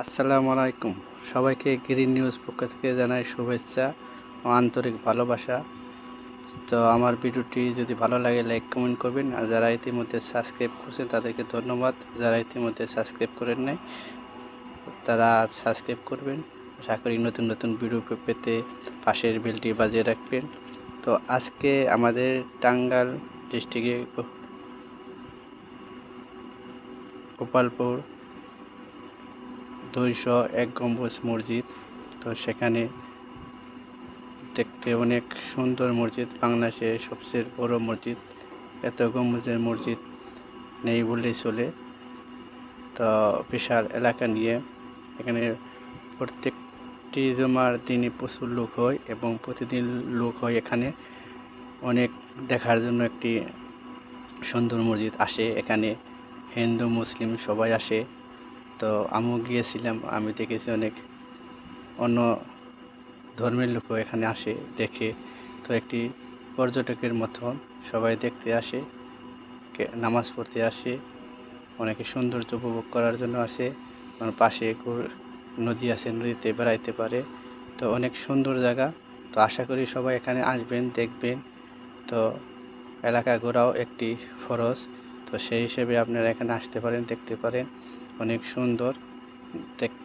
আসসালামু আলাইকুম। সবাইকে গ্রিন নিউজ পক্ষ থেকে জানাই শুভেচ্ছা ও আন্তরিক ভালোবাসা। তো আমার ভিডিওটি যদি ভালো লাগে, লাইক, কমেন্ট করবেন। আর যারা ইতিমধ্যে সাবস্ক্রাইব করছেন, তাদেরকে ধন্যবাদ। যারা ইতিমধ্যে সাবস্ক্রাইব করেন নাই, তারা সাবস্ক্রাইব করবেন। আশা করি নতুন নতুন ভিডিও পেতে পাশের বেলটি বাজিয়ে রাখবেন। তো আজকে আমাদের টাঙ্গাল ডিস্ট্রিক্টে গোপালপুর দুইশো এক গম্বুজ মসজিদ। তো সেখানে দেখতে অনেক সুন্দর মসজিদ। বাংলাদেশের সবচেয়ে বড় মসজিদ। এত গম্বুজের মসজিদ নেই বললেই চলে। তো বিশাল এলাকা নিয়ে এখানে প্রত্যেকটি জমার দিনই প্রচুর লোক হয় এবং প্রতিদিন লোক হয় এখানে। অনেক দেখার জন্য একটি সুন্দর মসজিদ আসে। এখানে হিন্দু, মুসলিম সবাই আসে। তো আমিও গিয়েছিলাম, আমি দেখেছি অনেক অন্য ধর্মের লোকও এখানে আসে, দেখে। তো একটি পর্যটকের মতন সবাই দেখতে আসে নামাজ পড়তে আসে, অনেকে সৌন্দর্য উপভোগ করার জন্য আসে পাশে নদী আছে, নদীতে বেড়াইতে পারে। তো অনেক সুন্দর জায়গা, তো আশা করি সবাই এখানে আসবেন, দেখবেন। তো এলাকা ঘোরাও একটি ফরজ, তো সেই হিসেবে আপনারা এখানে আসতে পারেন, দেখতে পারেন। অনেক সুন্দর দেখতে